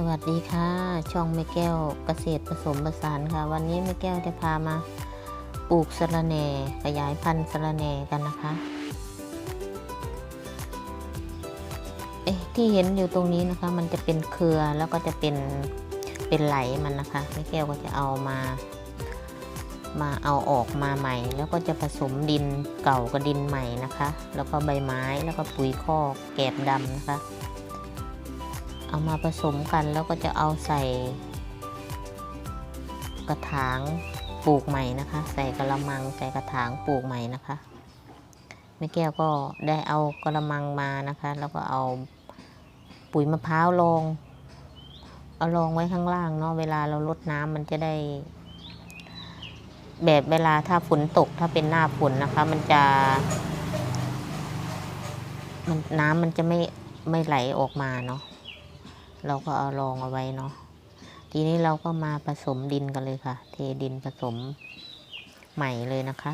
สวัสดีค่ะ ช่องแม่แก้วเกษตรผสมผสานค่ะ วันนี้แม่แก้วจะพามาปลูกสะระแหน่ขยายพันธุ์สะระแหน่กันนะคะเอ๊ะที่เห็นอยู่ตรงนี้นะคะ มันจะเป็นเครือแล้วก็จะเป็นเป็นไหลมันนะคะแม่แก้วก็จะเอามา มาเอาออกมาใหม่ แล้วก็จะผสมดินเก่ากับดินใหม่นะคะ แล้วก็ใบไม้แล้วก็ปุ๋ยคอกแกบดำนะคะ เอามาผสมกันแล้วก็จะเอาใส่ กระถางปลูกใหม่นะคะ ใส่กระมังใส่กระถางปลูกใหม่นะคะแม่แก้วก็ได้เอากระมังมานะคะ แล้วก็เอาปุ๋ยมะพร้าวลงเอาลงไว้ข้างล่างเนาะเวลาเราลดน้ำมันจะได้ แบบเวลาถ้าฝนตกถ้าเป็นหน้าฝนนะคะ มันจะ มันน้ำมันจะไม่ไม่ไหลออกมาเนาะ เราก็เอารองเอาไว้เนาะทีนี้เราก็มาผสมดินกันเลยค่ะ เทดินผสมใหม่เลยนะคะ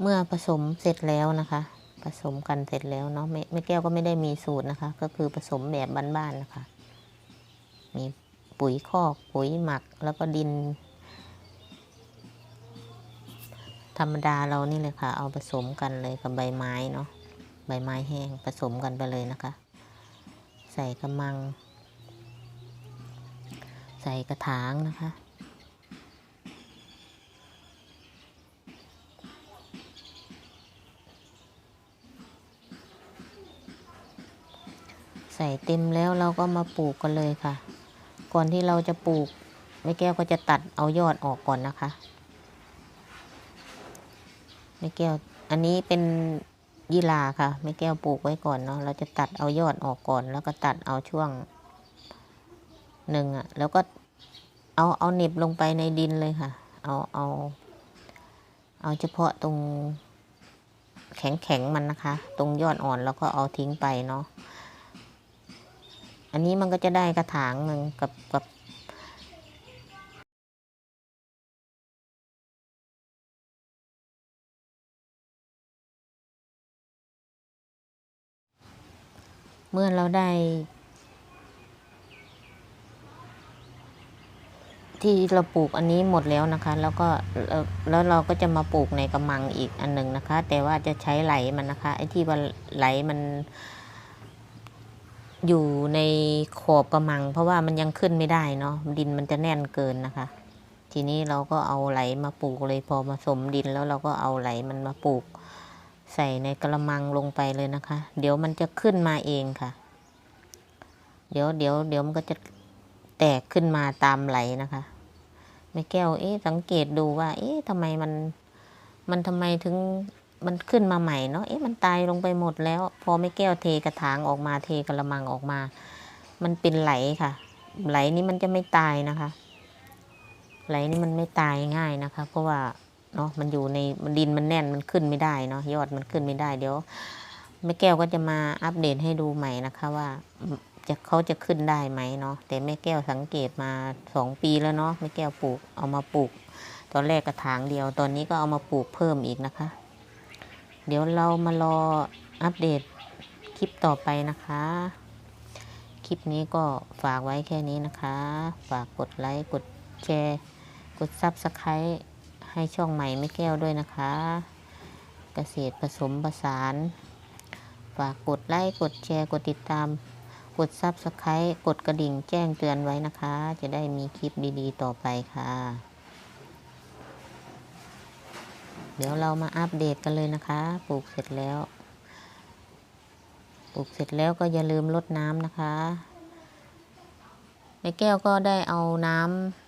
เมื่อผสมเสร็จแล้วนะคะ ผสมกันเสร็จแล้วเนาะไม่ไม่แก้วก็ไม่ได้มีสูตรนะคะ ก็คือผสมแบบบ้านๆนะคะ มีปุ๋ยคอกปุ๋ยหมักแล้วก็ดิน ธรรมดาเรานี่เลยค่ะ เอาผสมกันเลยกับใบไม้เนาะ ใบไม้แห้งผสมกันไปเลยนะคะ ใส่กระมัง ใส่กระถางนะคะ ใส่เต็มแล้วเราก็มาปลูกกันเลยค่ะ ก่อนที่เราจะปลูกแม่แก้วก็จะตัดเอายอดออกก่อนนะคะแม่แก้วอันนี้เป็น ยีราค่ะแม่แก้วปลูกไว้ก่อนเนาะเราจะตัดเอายอดออกก่อน แล้วก็ตัดเอาช่วงหนึ่งอะ่ะ แล้วก็เอาเอาเน็บลงไปในดินเลยค่ะ เอาเอาเอาเฉพาะตรงแข็งแข็งๆมันนะคะ ตรงยอดอ่อนแล้วก็เอาทิ้งไปเนาะอันนี้มันก็จะได้กระถางหนึ่งกับกับ เมื่อเราได้ที่เราปลูกอันนี้หมดแล้วนะคะ แล้วก็แล้วเราก็จะมาปลูกในกระมังอีกอันหนึ่งนะคะ แต่ว่าจะใช้ไหลมันนะคะ ไอ้ที่ว่าไหลมัน อยู่ในขอบกระมัง เพราะว่ามันยังขึ้นไม่ได้เนาะดินมันจะแน่นเกินนะคะ ทีนี้เราก็เอาไหลมาปลูกเลยพอผสมดินแล้วเราก็เอาไหลมันมาปลูก ใส่ในกระมังลงไปเลยนะคะ เดี๋ยวมันจะขึ้นมาเองค่ะ เดี๋ยวเดี๋ยวเดี๋ยวมันก็จะแตกขึ้นมาตามไหลนะคะแม่แก้ว เอ๊ะ สังเกตดูว่า เอ๊ะทำไมมัน มันทำไมถึง มันขึ้นมาใหม่เนาะ เอ๊ะ มันตายลงไปหมดแล้ว พอไม่แก้วเทกระถางออกมา เทกระมังออกมา มันเป็นไหลค่ะ ไหลนี้มันจะไม่ตายนะคะ ไหลนี้มันไม่ตายง่ายนะคะ เพราะว่า เนาะมันอยู่ในดินมันแน่นมันขึ้นไม่ได้เนาะยอดมันขึ้นไม่ได้เดี๋ยวแม่แก้วก็จะมาอัปเดตให้ดูใหม่นะคะว่าจะเขาจะขึ้นได้ไหมเนาะแต่แม่แก้วสังเกตมาสองปีแล้วเนาะแม่แก้วปลูกเอามาปลูก ตอนแรกกระถางเดียว ตอนนี้ก็เอามาปลูกเพิ่มอีกนะคะ เดี๋ยวเรามารออัปเดตคลิปต่อไปนะคะ คลิปนี้ก็ฝากไว้แค่นี้นะคะ ฝากกดไลค์กดแชร์ กดซับสไครต์ ให้ช่องใหม่ไม่แก้วด้วยนะคะ เกษตรผสมผสาน ฝากกดไลค์กดแชร์กดติดตาม กดซับสไครต์กดกระดิ่งแจ้งเตือนไว้นะคะ จะได้มีคลิปดีๆ ต่อไปค่ะ เดี๋ยวเรามาอัปเดตกันเลยนะคะ ปลูกเสร็จแล้วปลูกเสร็จแล้วก็อย่าลืมรดน้ำนะคะแม่แก้วก็ได้เอาน้ำ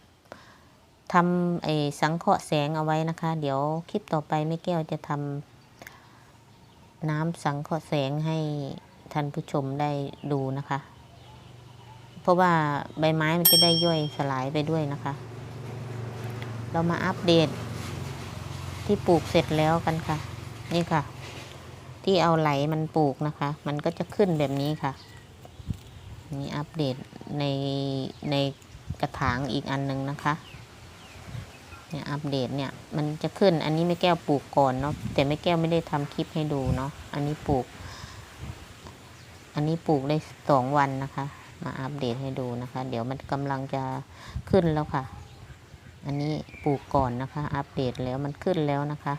ทำไอสังเคราะห์แสงเอาไว้นะคะ เดี๋ยวคลิปต่อไปแม่แก้วจะทำน้ำสังเคราะห์แสงให้ท่านผู้ชมได้ดูนะคะ เพราะว่าใบไม้มันจะได้ย่อยสลายไปด้วยนะคะ เรามาอัปเดตที่ปลูกเสร็จแล้วกันค่ะ นี่ค่ะ ที่เอาไหลมันปลูกนะคะ มันก็จะขึ้นแบบนี้ค่ะนี่อัปเดตในในกระถางอีกอันหนึ่งนะคะ เนี่ยอัปเดตเนี่ยมันจะขึ้นอันนี้ไม่แก้วปลูกก่อนเนาะแต่ไม่แก้วไม่ได้ทำคลิปให้ดูเนาะอันนี้ปลูก อันนี้ปลูกได้สองวันนะคะ มาอัปเดตให้ดูนะคะ เดี๋ยวมันกำลังจะขึ้นแล้วค่ะ อันนี้ปลูกก่อนนะคะ อัปเดตแล้วมันขึ้นแล้วนะคะ